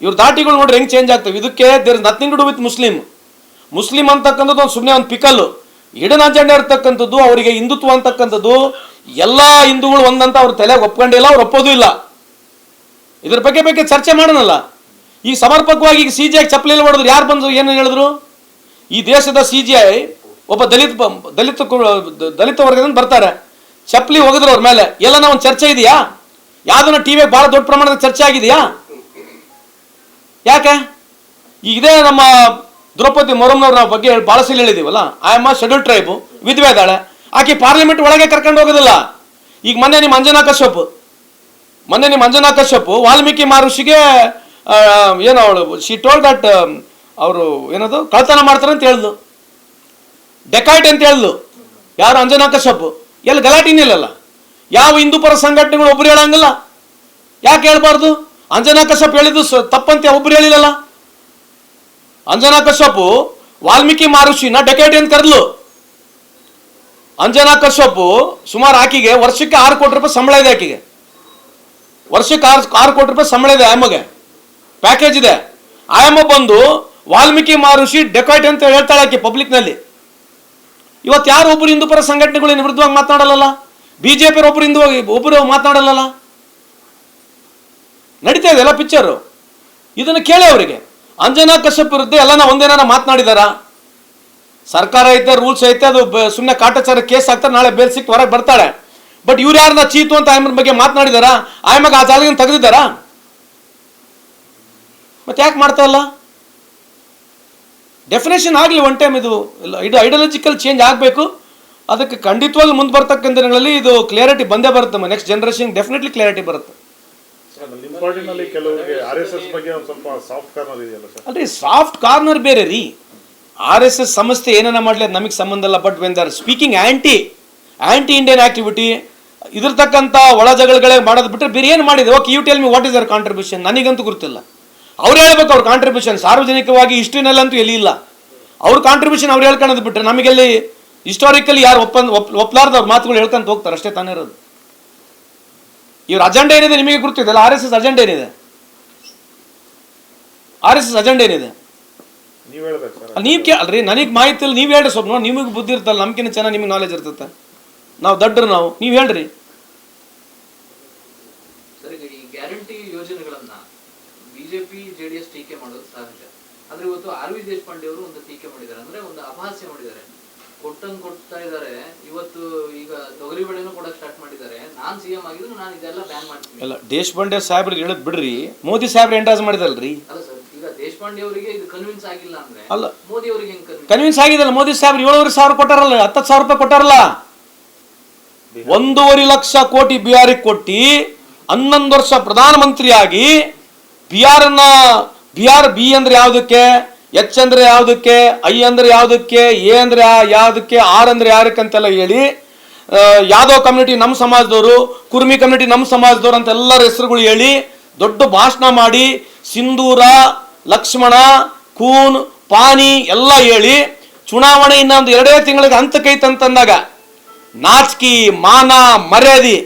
S1: ಇವ್ರ ದಾಟಿಗಳು ನೋಡ್ರಿ ಹೆಂಗೆ ಚೇಂಜ್ ಆಗ್ತವೆ. ಇದಕ್ಕೆ there nothing to with Muslim Muslim ಅಂತಕ್ಕಂಥದ್ದು ಒಂದು ಸುಮ್ಮನೆ ಒಂದು ಪಿಕಲ್ಲು. ಇಡನ್ ಅಜೆಂಡ ಇರ್ತಕ್ಕಂಥದ್ದು, ಅವರಿಗೆ ಹಿಂದುತ್ವ ಅಂತಕ್ಕಂಥದ್ದು, ಎಲ್ಲ ಹಿಂದೂಗಳು ಒಂದಂತ ಅವ್ರ ತಲೆಗೆ ಒಪ್ಕೊಂಡಿಲ್ಲ, ಅವ್ರು ಒಪ್ಪೋದು ಇಲ್ಲ. ಇದ್ರ ಬಗ್ಗೆ ಬಗ್ಗೆ ಚರ್ಚೆ ಮಾಡೋಣಲ್ಲ. ಈ ಸಮರ್ಪಕವಾಗಿ ಈಗ ಸಿ ಜಿ ಐ ಚಪ್ಪಲಿ ಹೊಡೆದ್ರು ಯಾರು ಬಂದ್ರು, ಏನು ಹೇಳಿದ್ರು? ಈ ದೇಶದ ಸಿ ಜಿ ಐ ಒಬ್ಬ ದಲಿತ ದಲಿತ ದಲಿತ ವರ್ಗದಿಂದ ಬರ್ತಾರೆ. ಚಪ್ಪಲಿ ಒಗೆದ್ರು ಅವ್ರ ಮೇಲೆ. ಎಲ್ಲ ಒಂದು ಚರ್ಚೆ ಇದೆಯಾ? ಯಾವ್ದನ್ನ ಟಿವಿ ಬಹಳ ದೊಡ್ಡ ಪ್ರಮಾಣದ ಚರ್ಚೆ ಆಗಿದೆಯಾ? ಯಾಕೆ? ಇದೇ ನಮ್ಮ ದ್ರೌಪದಿ ಮೊರಮ್ನವ್ರ ಬಗ್ಗೆ ಹೇಳಿ ಭಾಳ ಸಲ ಹೇಳಿದೀವಲ್ಲ? I am a schedule tribe ವಿಧವೆ ಇದ್ದಾಳೆ ಆಕೆ ಪಾರ್ಲಿಮೆಂಟ್ ಒಳಗೆ ಕರ್ಕೊಂಡು ಹೋಗೋದಿಲ್ಲ. ಈಗ ಮೊನ್ನೆ ನಿಮ್ಮ ಅಂಜನಾ ಕಶ್ಯಪ್ ಮೊನ್ನೆ ನಿಮ್ಮ ಅಂಜನಾ ಕಶ್ಯಪ್ ವಾಲ್ಮೀಕಿ ಮಹರ್ಷಿಗೆ ಏನು ಅವಳು ಶಿ ಟೋಲ್ ದಟ್ ಅವರು ಏನದು? ಕಳ್ತನ ಮಾಡ್ತಾರೆ ಅಂತ ಹೇಳ್ದು. ಡೆಕಾಯ್ಟ್ ಅಂತ ಹೇಳ್ದು. ಯಾರು ಅಂಜನಾ ಕಶ್ಯಪ್ ಎಲ್ಲಿ ಗಲಾಟಿನಿಲ್ಲಲ್ಲ ಯಾವ ಹಿಂದೂ ಪರ ಸಂಘಟನೆಗಳು ಒಬ್ರು ಹೇಳಂಗಿಲ್ಲ. ಯಾಕೆ ಹೇಳ್ಬಾರ್ದು? ಅಂಜನಾ ಕಶ್ಯಪ್ ಹೇಳಿದ್ದು ತಪ್ಪಂತೆ ಒಬ್ರು ಹೇಳಿಲ್ಲಲ್ಲ. ಅಂಜನಾ ಕಶ್ಯಪು ವಾಲ್ಮೀಕಿ ಮಹರ್ಷಿನ ಡೆಕೇಟಿ ಅಂತ ಕರೆದ್ಲು? ಅಂಜನಾ ಕಶ್ಯಪು ಸುಮಾರು ಆಕಿಗೆ ವರ್ಷಕ್ಕೆ ಆರು ಕೋಟಿ ರೂಪಾಯಿ ಸಂಬಳ ಇದೆ ಆಕಿಗೆ. ವರ್ಷಕ್ಕೆ ಆರು ಆರು ಕೋಟಿ ರೂಪಾಯಿ ಸಂಬಳ ಇದೆ ಆಯಮ್ಮಗೆ. ಪ್ಯಾಕೇಜ್ ಇದೆ. ಆಯಮ್ಮ ಬಂದು ವಾಲ್ಮೀಕಿ ಮಹರ್ಷಿ ಡೆಕಾಯ್ಟ್ ಅಂತ ಹೇಳ್ತಾಳೆ ಆಕೆ ಪಬ್ಲಿಕ್ನಲ್ಲಿ ಇವತ್ತು ಯಾರು ಒಬ್ಬರು ಹಿಂದೂ ಪರ ಸಂಘಟನೆಗಳು ವಿರುದ್ಧವಾಗಿ ಮಾತನಾಡಲ್ಲ ಬಿಜೆಪಿ ಒಬ್ಬರು ಹಿಂದೂ ಒಬ್ಬರು ಮಾತನಾಡಲ್ಲ ನಡೀತಾ ಇದೆ ಎಲ್ಲ ಪಿಕ್ಚರು ಇದನ್ನು ಕೇಳಿ ಅವರಿಗೆ. ಅಂಜನಾ ಕಶ್ಯಪ್ ವಿರುದ್ಧ ಎಲ್ಲನ ಒಂದೇನ ಮಾತನಾಡಿದಾರ? ಸರ್ಕಾರ ಐತೆ ರೂಲ್ಸ್ ಐತೆ, ಅದು ಸುಮ್ಮನೆ ಕಾಟಾಚಾರ ಕೇಸ್ ಆಗ್ತಾರೆ, ನಾಳೆ ಬೇಲ್ ಸಿಕ್ತು, ಹೊರಗೆ ಬರ್ತಾಳೆ. ಬಟ್ ಇವ್ರು ಯಾರನ್ನ ಚೀತು ಅಂತ ಆಯಮ್ಮನ ಬಗ್ಗೆ ಮಾತನಾಡಿದಾರ? ಆಯಮ್ಮಗೆ ಆ ಜಾಲಿಗೆ ತೆಗೆದಿದ್ದಾರಾ? ಮತ್ತೆ ಯಾಕೆ ಮಾಡ್ತಾ ಇಲ್ಲ? ಡೆಫಿನೇಷನ್ ಆಗಲಿ ಒನ್ ಟೈಮ್ ಇದು. ಇದು ಐಡಿಯಾಲಜಿಕಲ್ ಚೇಂಜ್ ಆಗಬೇಕು. ಅದಕ್ಕೆ ಖಂಡಿತವಾಗ್ಲೂ ಮುಂದೆ ಬರ್ತಕ್ಕಂಥ ದಿನಗಳಲ್ಲಿ ಇದು ಕ್ಲಿಯರಿಟಿ ಬಂದೇ ಬರುತ್ತೆ ನೆಕ್ಸ್ಟ್ ಜನರೇಷನ್ ಡೆಫಿನೆಟ್ಲಿ ಕ್ಲಿಯರಿಟಿ ಬರುತ್ತೆ. ಅಲ್ರಿ ಸಾಫ್ಟ್ ಕಾರ್ನರ್ ಬೇರೆ ರೀ. ಆರ್ ಎಸ್ ಎಸ್ ಸಂಸ್ಥೆ ಏನನ್ನ ಮಾಡಲಿ ಅದು ನಮಗೆ ಸಂಬಂಧ ಇಲ್ಲ but when their speaking anti anti Indian activity ಇದ್ರತಕ್ಕಂಥ ಒಳ ಜಗಳಗಳೇ ಮಾಡೋದು ಬಿಟ್ಟರೆ ಬೇರೆ ಏನು ಮಾಡಿದೆ? Okay you tell me what is their contribution ನನಗಂತೂ ಗೊತ್ತಿಲ್ಲ ಅವ್ರು ಹೇಳ್ಬೇಕು ಅವ್ರ ಕಾಂಟ್ರಿಬ್ಯೂಷನ್ ಸಾರ್ವಜನಿಕವಾಗಿ ಹಿಸ್ಟ್ರಿನಲ್ಲಂತೂ ಎಲ್ಲಿ ಇಲ್ಲ ಅವ್ರ ಕಾಂಟ್ರಿಬ್ಯೂಷನ್ ಅವ್ರು ಹೇಳ್ಕೊಳ್ಳೋದು ಬಿಟ್ಟರೆ ನಮಗೆಲ್ಲಿ ಹಿಸ್ಟಾರಿಕಲಿ ಯಾರು ಒಪ್ಪ ಒಪ್ ಒಪ್ಲಾರ್ದ ಅವ್ರ ಮಾತುಗಳು ಹೇಳ್ಕೊಂತ ಹೋಗ್ತಾರೆ ಅಷ್ಟೇ ತಾನೇ ಇರೋದು. ಇವ್ರ ಅಜೆಂಡ ಏನಿದೆ ನಿಮಗೆ ಗೊತ್ತಿದೆಯಲ್ಲ ಆರ್ ಎಸ್ ಎಸ್ ಅಜೆಂಡ ಏನಿದೆ? ಆರ್ ಎಸ್ ಎಸ್ ಅಜೆಂಡ ಏನಿದೆ?
S3: ನೀವು ಹೇಳ್ಬೇಕು ಸರ್.
S1: ನೀವು ಕೇ ಅಲ್ರಿ ನನಗೆ ಮಾಹಿತಿ ಇಲ್ಲ ನೀವು ಹೇಳ್ರಿ ಸ್ವಲ್ಪ ನೋಡಿ ನಿಮಗೆ ಬುದ್ಧಿ ಇರ್ತಲ್ಲ ನಮ್ಕಿಂತ ಚೆನ್ನಾಗಿ ನಿಮಗೆ ನಾಲೆಜ್ ಇರ್ತೈತೆ. ನಾವು ದಡ್ಡರು ನಾವು ನೀವು ಹೇಳ್ರಿ.
S2: ಸರ್ ಈ ಗ್ಯಾರಂಟಿ ಯೋಜನೆಗಳನ್ನ ಬಿಜೆಪಿ ಜೆಡಿಎಸ್ ಟೀಕೆ ಮಾಡೋದು ಸಹಜ ಆದ್ರೆ ಇವತ್ತು ಆರ್ ವಿ ದೇಶಪಾಂಡೆ ಅವರು ಒಂದು ಟೀಕೆ ಮಾಡಿದ್ದಾರೆ. ಅಂದ್ರೆ ಒಂದು ಅಪಹಾಸ್ಯ ಮಾಡಿದ್ದಾರೆ. ಕೊಟ್ಟಂಗ್ ಕೊಡ್ತಾ ಇದ್ದಾರೆ. ಇವತ್ತು ಈಗ ತೊಗರಿ ಬೆಳೆನೂ ಕೂಡ ಸ್ಟಾರ್ಟ್ ಮಾಡಿದ್ದಾರೆ. ನಾನ್ ಸಿಎಂ ಆಗಿದ್ರು ನಾನು ಇದೆಲ್ಲ ಬ್ಯಾನ್ ಮಾಡ್ತೀನಿ.
S1: ಎಲ್ಲ ದೇಶಪಾಂಡೆ ಸಾಹೇಬ್ರಿಗೆ ಹೇಳದ್ ಬಿಡ್ರಿ. ಮೋದಿ ಸಾಹೇಬ್ರ ಎಂಟ್ರಾಸ್ ಮಾಡಿದಲ್ರಿ?
S2: ಅಲ್ಲ ಸರ್ ಈಗ ದೇಶಪಾಂಡೆ ಅವರಿಗೆ ಇದು ಕನ್ವಿನ್ಸ್ ಆಗಿಲ್ಲ ಅಂದ್ರೆ
S1: ಅಲ್ಲ.
S2: ಮೋದಿ ಅವರಿಗೆ ಹೆಂಗ್ ಕನ್ವಿನ್ಸ್
S1: ಕನ್ವಿನ್ಸ್ ಆಗಿದಲ್ಲ ಮೋದಿ ಸಾಹೇಬ್ರು ಏಳುವರೆ ಸಾವಿರ ಕೊಟ್ಟಾರಲ್ಲ ಹತ್ತತ್ತು ಸಾವಿರ ರೂಪಾಯಿ ಕೊಟ್ಟಾರಲ್ಲ? ಒಂದೂವರೆ ಲಕ್ಷ ಕೋಟಿ ಬಿಹಾರಿಗೆ ಕೊಟ್ಟಿ ಹನ್ನೊಂದು ವರ್ಷ ಪ್ರಧಾನಮಂತ್ರಿಯಾಗಿ ಬಿಹಾರನ್ನ ಬಿಹಾರ್ ಬಿ ಅಂದ್ರೆ ಯಾವ್ದಕ್ಕೆ? ಎಚ್ ಅಂದ್ರೆ ಯಾವ್ದಕ್ಕೆ? ಐ ಅಂದ್ರೆ ಯಾವ್ದಕ್ಕೆ? ಎ ಅಂದ್ರೆ ಯಾವ್ದಕ್ಕೆ? ಆರ್ ಅಂದ್ರೆ ಯಾರಕ್ಕೆ ಅಂತೆಲ್ಲ ಹೇಳಿ ಯಾದವ್ ಕಮ್ಯುನಿಟಿ ನಮ್ಮ ಸಮಾಜದವರು, ಕುರ್ಮಿ ಕಮ್ಯುನಿಟಿ ನಮ್ಮ ಸಮಾಜದವರು ಅಂತ ಎಲ್ಲರ ಹೆಸರುಗಳು ಹೇಳಿ ದೊಡ್ಡ ಭಾಷಣ ಮಾಡಿ ಸಿಂಧೂರ, ಲಕ್ಷ್ಮಣ, ಕೂನ್, ಪಾನಿ ಎಲ್ಲ ಹೇಳಿ ಚುನಾವಣೆ ಇನ್ನೊಂದು ಎರಡೇ ತಿಂಗಳಿಗೆ ಅಂತಂದಾಗ ನಾಚಿಕಿ, ಮಾನ, ಮರ್ಯಾದೆ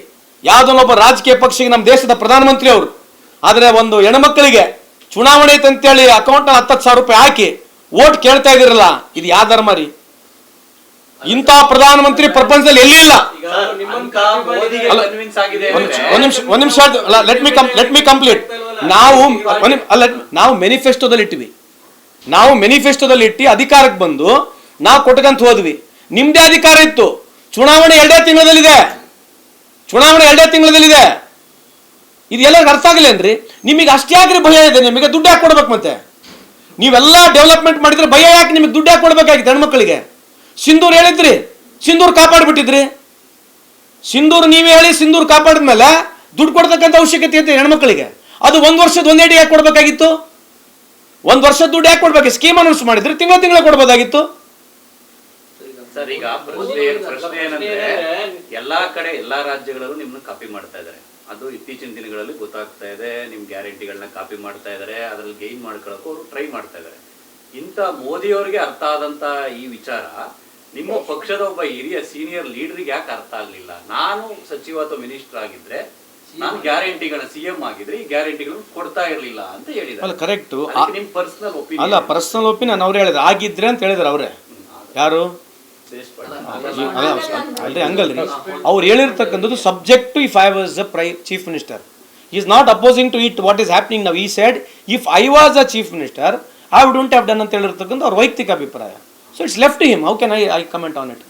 S1: ಯಾವುದನ್ನೊಬ್ಬ ರಾಜಕೀಯ ಪಕ್ಷಕ್ಕೆ ನಮ್ಮ ದೇಶದ ಪ್ರಧಾನಮಂತ್ರಿ ಅವರು. ಆದರೆ ಒಂದು ಹೆಣ್ಮಕ್ಳಿಗೆ ಚುನಾವಣೆ ಐತೆ ಅಂತೇಳಿ ಅಕೌಂಟ್ ಹತ್ತು ಸಾವಿರ ರೂಪಾಯಿ ಹಾಕಿ ಓಟ್ ಕೇಳ್ತಾ ಇದಿರಲ್ಲ ಇದು ಯಾವ ಧರ್ಮ ಇಂಥ ಪ್ರಧಾನಮಂತ್ರಿ ಪ್ರಪಂಚದಲ್ಲಿ ಎಲ್ಲಿ ಇಲ್ಲ ಅಲ್ಲ,
S4: ಕನ್ವಿನ್ಸ್ ಆಗಿದೆ
S1: ಒಂದ್ ನಿಮಿಷ ಒಂದ್ ನಿಮಿಷ let me let me complete ನಾವು ಅಲ್ಲ ನಾವು ಮೆನಿಫೆಸ್ಟೋದಲ್ಲಿ ಇಟ್ವಿ ನಾವು ಮೆನಿಫೆಸ್ಟೋದಲ್ಲಿ ಇಟ್ಟು ಅಧಿಕಾರಕ್ಕೆ ಬಂದು ನಾವು ಕೊಟ್ಕಂತ ಹೋದ್ವಿ. ನಿಮ್ದೇ ಅಧಿಕಾರ ಇತ್ತು. ಚುನಾವಣೆ ಎರಡೇ ತಿಂಗಳದಲ್ಲಿದೆ. ಚುನಾವಣೆ ಎರಡೇ ತಿಂಗಳದಲ್ಲಿದೆ. ಇದು ಎಲ್ಲರಿಗೂ ಅರ್ಥ ಆಗಿಲ್ಲೇನ್ರಿ ನಿಮಗೆ ಅಷ್ಟೇ ಆಗ್ರಿ ಭಯ ಇದೆ. ನಿಮಗೆ ದುಡ್ಡು ಹಾಕಿ ಕೊಡ್ಬೇಕು ಮತ್ತೆ? ನೀವೆಲ್ಲ ಡೆವಲಪ್ಮೆಂಟ್ ಮಾಡಿದ್ರೆ ಭಯ ಯಾಕೆ ನಿಮಗೆ ದುಡ್ಡು ಹಾಕಿ ಕೊಡ್ಬೇಕಾಗಿತ್ತು ಹೆಣ್ಮಕ್ಳಿಗೆ? ಸಿಂಧೂರ್ ಹೇಳಿದ್ರಿ, ಸಿಂಧೂರ್ ಕಾಪಾಡ್ಬಿಟ್ಟಿದ್ರಿ. ಸಿಂಧೂರ್ ನೀವೇ ಹೇಳಿ ಸಿಂಧೂರ್ ಕಾಪಾಡಿದ್ಮೇಲೆ ದುಡ್ಡು ಕೊಡ್ತಕ್ಕಂಥ ಅವಶ್ಯಕತೆ ಐತೆ ಹೆಣ್ಮಕ್ಳಿಗೆ. ಅದು ಒಂದ್ ವರ್ಷದ ಒಂದೇಡಿ ಯಾಕೆ ಕೊಡ್ಬೇಕಾಗಿತ್ತು? ಒಂದ್ ವರ್ಷದ ದುಡ್ಡು ಯಾಕೆ ಕೊಡ್ಬೇಕು? ಸ್ಕೀಮ್ ಅನೌನ್ಸ್ ಮಾಡಿದ್ರೆ ತಿಂಗಳ ತಿಂಗಳ ಕೊಡ್ಬೋದಾಗಿತ್ತು.
S4: ಏನಂದ್ರೆ ಎಲ್ಲಾ ಕಡೆ, ಎಲ್ಲಾ ರಾಜ್ಯಗಳಲ್ಲೂ ನಿಮ್ಮನ್ನ ಕಾಪಿ ಮಾಡ್ತಾ ಇದ್ದಾರೆ ಅದು ಇತ್ತೀಚಿನ ದಿನಗಳಲ್ಲಿ ಗೊತ್ತಾಗ್ತಾ ಇದೆ, ನಿಮ್ ಗ್ಯಾರಂಟಿಗಳನ್ನ ಕಾಪಿ ಮಾಡ್ತಾ ಇದ್ದಾರೆ ಅದ್ರಲ್ಲಿ ಗೈನ್ ಮಾಡ್ಕೊಳಕ್ಕೂ ಅವರು ಟ್ರೈ ಮಾಡ್ತಾ ಇದ್ದಾರೆ ಇಂಥ ಮೋದಿಯವರಿಗೆ ಅರ್ಥ ಆದಂತ ಈ ವಿಚಾರ ನಿಮ್ಮ ಪಕ್ಷದ ಒಬ್ಬ ಹಿರಿಯ ಸೀನಿಯರ್ ಲೀಡರ್ಗೆ ಯಾಕೆ ಅರ್ಥ ಆಗ್ಲಿಲ್ಲ? ನಾನು ಸಚಿವ ಅಥವಾ ಮಿನಿಸ್ಟರ್ ಆಗಿದ್ರೆ ನಾನು ಗ್ಯಾರಂಟಿಗಳ ಸಿಎಂ ಆಗಿದ್ರೆ ಈ ಗ್ಯಾರಂಟಿಗಳು ಕೊಡ್ತಾ ಇರ್ಲಿಲ್ಲ ಅಂತ
S1: ಅಲ್ಲ
S4: ಕರೆಕ್ಟ್
S1: ಕರೆಕ್ಟು
S4: ಅದಕ್ಕೆ ನಿಮ್ ಪರ್ಸನಲ್
S1: ಅಲ್ಲ
S4: ಒಪಿನಿಯನ್
S1: ಪರ್ಸನಲ್ ಒಪಿನಿಯನ್ ಅವ್ರು ಹೇಳಿದ್ರು. ಆಗಿದ್ರೆ ಅಂತ ಹೇಳಿದ್ರು ಅವರೇ. ಯಾರು? ಅಲ್ಲ, ಅಲ್ರಿ ಹಂಗಲ್ರಿ. ಅವ್ರು ಹೇಳಿರ್ತಕ್ಕಂಥದ್ದು subject if I was the fry chief minister is not opposing to it what is happening ನಾವು ಈ side if I was a chief minister I would have done ಅಂತ ಹೇಳಿರ್ತಕ್ಕಂಥ ಅವ್ರ ವೈಯಕ್ತಿಕ ಅಭಿಪ್ರಾಯ. So it's left him how can I I comment on it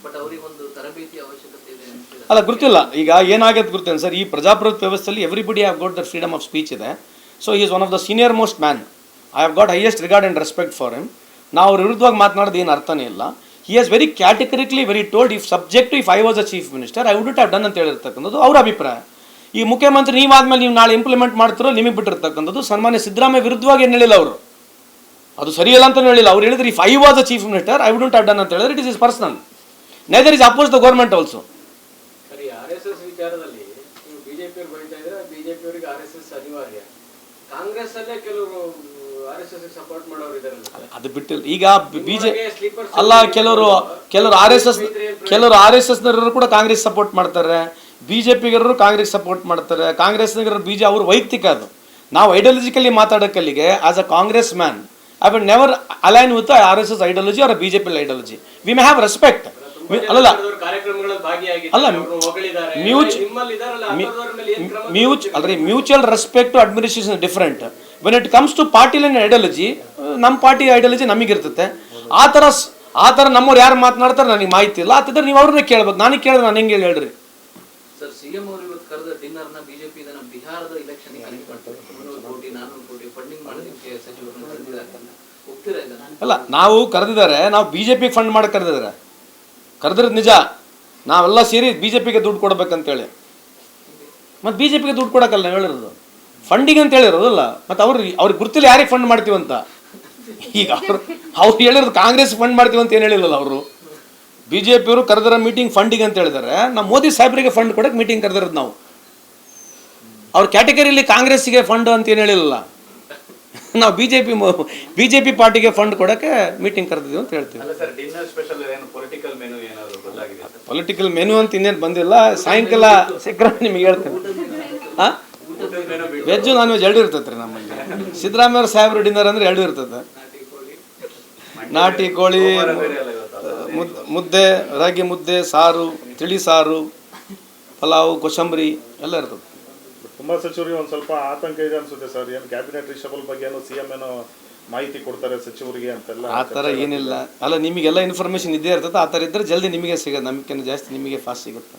S1: ಅಲ್ಲ ಗೊತ್ತಿಲ್ಲ. ಈಗ ಏನಾಗೈತೆ ಗುರ್ತೇನೆ ಸರ್? ಈ ಪ್ರಜಾಪ್ರಭುತ್ವ ವ್ಯವಸ್ಥೆಯಲ್ಲಿ everybody have got the freedom of speech ಇದೆ. So is one of the senior most man I have got highest regard and respect for him ನಾವು ಅವ್ರ ವಿರುದ್ಧವಾಗಿ ಮಾತನಾಡೋದು ಏನು ಅರ್ಥನೇ ಇಲ್ಲ. He has very categorically very told if subject if I was a chief minister I would have done ಅಂತ ಹೇಳಿರ್ತಕ್ಕಂಥದ್ದು ಅವ್ರ ಅಭಿಪ್ರಾಯ. ಈ ಮುಖ್ಯಮಂತ್ರಿ ನೀವಾದ್ಮೇಲೆ ನೀವು ನಾಳೆ ಇಂಪ್ಲಿಮೆಂಟ್ ಮಾಡ್ತಿರೋ ನಿಮಗೆ ಬಿಟ್ಟಿರ್ತಕ್ಕಂಥದ್ದು ಸನ್ಮಾನ್ಯ ಸಿದ್ದರಾಮಯ್ಯ ವಿರುದ್ಧವಾಗಿ ಏನು ಹೇಳಿಲ್ಲ ಅವರು? ಅದು ಸರಿಯಲ್ಲ ಅಂತ ಹೇಳಿಲ್ಲ. ಅವ್ರು ಹೇಳಿದ್ರೆ if I was a chief minister I would have done ಅಂತ ಹೇಳಿದ್ರೆ it is is personal neither is oppose the government also
S5: ಅವ್ರು.
S1: ಅದು ಬಿಟ್ಟಿಲ್ಲ ಈಗ
S5: ಬಿಜೆಪಿ
S1: ಅಲ್ಲ ಕೆಲವರು ಕೆಲವರು ಆರ್ ಎಸ್ ಎಸ್ ಕೆಲವರು ಆರ್ ಎಸ್ ಎಸ್ನವರು ಕೂಡ ಕಾಂಗ್ರೆಸ್ ಸಪೋರ್ಟ್ ಮಾಡ್ತಾರೆ. ಬಿಜೆಪಿಗರರು ಜೆ ಪಿಗರರು ಕಾಂಗ್ರೆಸ್ ಸಪೋರ್ಟ್ ಮಾಡ್ತಾರೆ. ಕಾಂಗ್ರೆಸ್ನಗರ ಬಿ ಜೆ ಅವ್ರ ವೈಯಕ್ತಿಕ ಅದು. ನಾವು ideologically ಮಾತಾಡೋಕ್ಕಲ್ಲಿಗೆ as a Congress man I will never align with R S S ideology R B J P ideology we may have respect ಅಲ್ಲ
S5: ಅವ್ರು
S1: ಮ್ಯೂಚ್ ಅಲ್ರಿ mutual respect administration different when it comes to party line ideology ನಮ್ಮ party ideology ನಮಗಿರ್ತತೆ. ಆ ಥರ ಸ್- ಆ ಥರ ನಮ್ಮವ್ರು ಯಾರು ಮಾತನಾಡ್ತಾರೆ ನನಗೆ ಮಾಹಿತಿ ಇಲ್ಲ. ಆತಿದ್ರೆ ನೀವು ಅವ್ರನ್ನೇ ಕೇಳ್ಬೇಕು ನಾನು ಕೇಳಿದ್ರೆ ನಾನು ಹೆಂಗೆ ಹೇಳ್ರಿ?
S2: ಸರ್ ಸಿಎಂ ಅವರು ಇವತ್ತು ಕರೆದ ಡಿನ್ನರ್ನ ಬಿಜೆಪಿ ಬಿಹಾರದ ಇಲೆಕ್ಷನ್ ಕನೆಕ್ಟ್ ಮಾಡ್ತಾರೆ ಮುನ್ನೂರು ಕೋಟಿ ನಾನೂರು ಕೋಟಿ ಫಂಡಿಂಗ್ ಮಾಡೋದಕ್ಕೆ ಸಚಿವರನ್ನು ಕರೆದಿದ್ದಾರೆ ಒಪ್ತೀರಾ ಇದನ್ನ
S1: ಅಲ್ಲ ನಾವು ಕರೆದಿದ್ದಾರೆ ನಾವು ಬಿ ಜೆ ಪಿಗೆ ಫಂಡ್ ಮಾಡಿ ಕರೆದಿದ್ದಾರೆ. ಕರೆದಿರೋದು ನಿಜ. ನಾವೆಲ್ಲ ಸೇರಿ ಬಿ ಜೆ ಪಿಗೆ ದುಡ್ಡು ಕೊಡ್ಬೇಕಂತೇಳಿ. ಮತ್ತು ಬಿ ಜೆ ಪಿಗೆ ದುಡ್ಡು ಕೊಡೋಕ್ಕಲ್ಲ ನಾವು ಹೇಳಿರೋದು. ಫಂಡಿಂಗ್ ಅಂತ ಹೇಳಿರೋದಲ್ಲ ಮತ್ತು ಅವ್ರು ಅವ್ರಿಗೆ ಗುರ್ತಿಲ್ಲ ಯಾರಿಗೆ ಫಂಡ್ ಮಾಡ್ತೀವಂತ ಈಗ ಅವರು ಅವ್ರು ಹೇಳಿರೋದು ಕಾಂಗ್ರೆಸ್ ಫಂಡ್ ಮಾಡ್ತೀವಿ ಅಂತ ಏನು ಹೇಳಿಲ್ಲಲ್ಲ ಅವರು? ಬಿ ಜೆ ಪಿಯವರು ಕರೆದಿರೋ ಮೀಟಿಂಗ್ ಫಂಡಿಂಗ್ ಅಂತ ಹೇಳಿದ್ದಾರೆ. ನಾವು ಮೋದಿ ಸಾಹೇಬರಿಗೆ ಫಂಡ್ ಕೊಡೋಕ್ಕೆ ಮೀಟಿಂಗ್ ಕರೆದಿರೋದು ನಾವು. ಅವ್ರ ಕ್ಯಾಟಗರಿಲಿ ಕಾಂಗ್ರೆಸ್ಸಿಗೆ ಫಂಡ್ ಅಂತ ಏನು ಹೇಳಿಲ್ಲ ನಾವು B J P B J P ಪಾರ್ಟಿಗೆ ಫಂಡ್ ಕೊಡಕ್ಕೆ ಮೀಟಿಂಗ್ ಕರೆದಿದ್ದೀವಿ ಅಂತ ಹೇಳ್ತೀವಿ.
S4: ಪೊಲಿಟಿಕಲ್ ಮೆನು
S1: ಅಂತ ಇನ್ನೇನು ಬಂದಿಲ್ಲ. ಸಾಯಂಕಾಲ ಸಿಕ್ಕರೆ ನಿಮಗೆ ಹೇಳ್ತೇನೆ. ಹಾಂ ವೆಜ್ಜು ನಾನ್ ವೆಜ್ ಎರಡು ಇರ್ತೈತೆ ರೀ ನಮ್ಮಲ್ಲಿ. ಸಿದ್ದರಾಮಯ್ಯ ಸಾಹೇಬ್ರ ಡಿನ್ನರ್ ಅಂದ್ರೆ ಎರಡು ಇರ್ತದೆ ನಾಟಿ ಕೋಳಿ ಮುದ್ದೆ ರಾಗಿ ಮುದ್ದೆ ಸಾರು ತಿಳಿ ಸಾರು ಪಲಾವ್ ಕೊಸಂಬರಿ ಎಲ್ಲ ಇರ್ತದೆ
S3: ತುಂಬಾ ಸಚಿವರಿಗೆ ಒಂದು ಸ್ವಲ್ಪ ಆತಂಕ ಇದೆ ಅನ್ಸುತ್ತೆ ಸರ್. ಏನು ಕ್ಯಾಬಿನೆಟ್ ರಿಷಬಲ್ ಬಗ್ಗೆ ಏನೋ ಸಿಎಂ ಏನೋ ಮಾಹಿತಿ ಕೊಡ್ತಾರೆ ಸಚಿವರಿಗೆ ಅಂತೆಲ್ಲ
S1: ಆ ಥರ ಏನಿಲ್ಲ. ಅಲ್ಲ, ನಿಮಗೆಲ್ಲ ಇನ್ಫಾರ್ಮೇಷನ್ ಇದ್ದೇ ಇರ್ತದೆ. ಆ ಥರ ಇದ್ದರೆ ಜಲ್ದಿ ನಿಮಗೆ ಸಿಗೋದು ನಮಗಿಂತ ಜಾಸ್ತಿ ನಿಮಗೆ ಫಾಸ್ಟ್ ಸಿಗುತ್ತೆ.